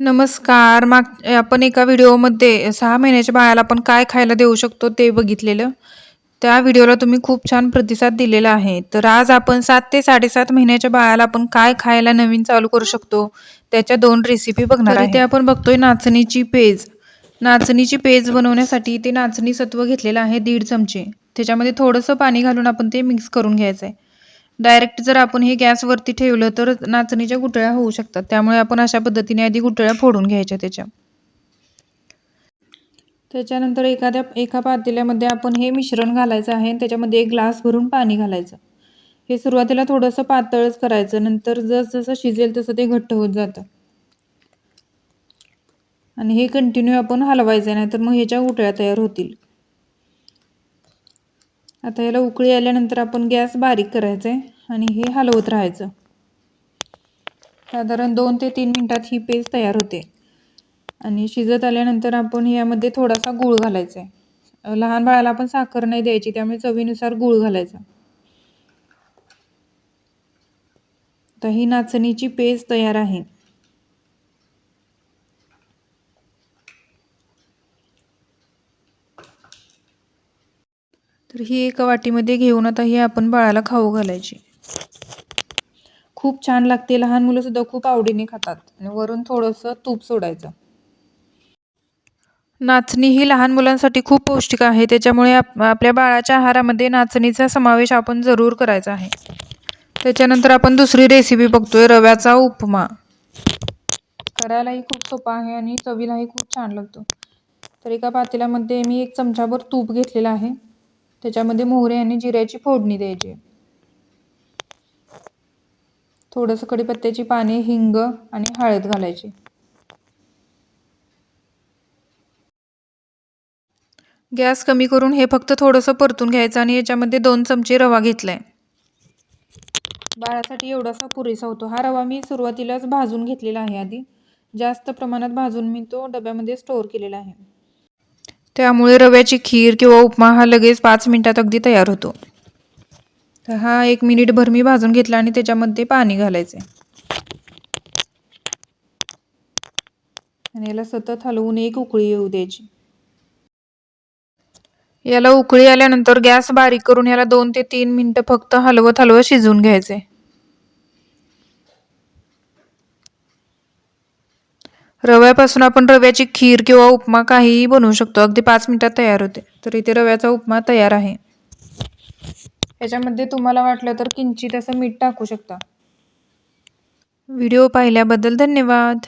नमस्कार. माग आपण एका व्हिडिओमध्ये सहा महिन्याच्या बाळाला आपण काय खायला देऊ शकतो ते बघितलेलं. त्या व्हिडिओला तुम्ही खूप छान प्रतिसाद दिलेला आहे. तर आज आपण सात ते साडेसात महिन्याच्या बाळाला आपण काय खायला नवीन चालू करू शकतो त्याच्या दोन रेसिपी बघणार आहे. ते आपण बघतोय नाचणीची पेज. नाचणीची पेज बनवण्यासाठी ते नाचणी सत्व घेतलेलं आहे दीड चमचे. त्याच्यामध्ये थोडंसं पाणी घालून आपण ते मिक्स करून घ्यायचं आहे डायरेक्ट जर आपण हे गॅसवरती ठेवलं तर नाचणीच्या गुठळ्या होऊ शकतात. त्यामुळे आपण अशा पद्धतीने आधी गुठळ्या फोडून घ्यायच्या त्याच्या. त्याच्यानंतर एखाद्या एका पातेल्यामध्ये आपण हे मिश्रण घालायचं आहे आणि त्याच्यामध्ये एक ग्लास भरून पाणी घालायचं. हे सुरुवातीला थोडंसं पातळच करायचं. नंतर जसं शिजेल तसं ते घट्ट होत जातं. आणि हे कंटिन्यू आपण हलवायचं नाही तर मग ह्याच्या गुठळ्या तयार होतील. आता याला उकळी आल्यानंतर आपण गॅस बारीक करायचा आहे आणि हे हलवत राहायचं. साधारण दोन ते तीन मिनटात ही पेस्ट तयार होते. आणि शिजत आल्यानंतर आपण यामध्ये थोडासा गूळ घालायचा आहे. लहान बाळाला आपण साखर नाही द्यायची त्यामुळे चवीनुसार गूळ घालायचा. तर ही नाचणीची पेस्ट तयार आहे. तर ही एका वाटीमध्ये घेऊन आता ही आपण बाळाला खाऊ घालायची. खूप छान लागते. लहान मुलंसुद्धा खूप आवडीने खातात. आणि वरून थोडंसं तूप सोडायचं. नाचणी ही लहान मुलांसाठी खूप पौष्टिक आहे. त्याच्यामुळे आप आपल्या बाळाच्या आहारामध्ये नाचणीचा समावेश आपण जरूर करायचा आहे. त्याच्यानंतर आपण दुसरी रेसिपी बघतोय रव्याचा उपमा. करायलाही खूप सोपा आहे आणि चवीलाही खूप छान लागतो. तर एका पातेल्यामध्ये मी एक चमचाभर तूप घेतलेलं आहे. त्याच्यामध्ये मोहरे आणि जिऱ्याची फोडणी द्यायची. थोडंसं कडीपत्त्याची पाने हिंग आणि हळद घालायची. गॅस कमी करून हे फक्त थोडंसं परतून घ्यायचं आणि याच्यामध्ये दोन चमचे रवा घेतलाय. बाळासाठी एवढासा पुरेसा होतो. हा रवा मी सुरुवातीलाच भाजून घेतलेला आहे आधी. जास्त प्रमाणात भाजून मी तो डब्यामध्ये स्टोअर केलेला आहे. त्यामुळे रव्याची खीर किंवा उपमा हा लगेच पाच मिनटात अगदी तयार होतो. तर हा एक मिनिटभर मी भाजून घेतला आणि त्याच्यामध्ये पाणी घालायचे. आणि याला सतत हलवून एक उकळी येऊ द्यायची. याला उकळी आल्यानंतर गॅस बारीक करून याला दोन ते तीन मिनटं फक्त हलवत हलवत शिजवून घ्यायचे. रव्यापासून आपण रव्याची खीर किंवा उपमा काहीही बनवू शकतो. अगदी पाच मिनटात तयार होते. तर इथे रव्याचा उपमा तयार आहे. याच्यामध्ये तुम्हाला वाटलं तर किंचित असं मीठ टाकू शकता. व्हिडिओ पाहिल्याबद्दल धन्यवाद.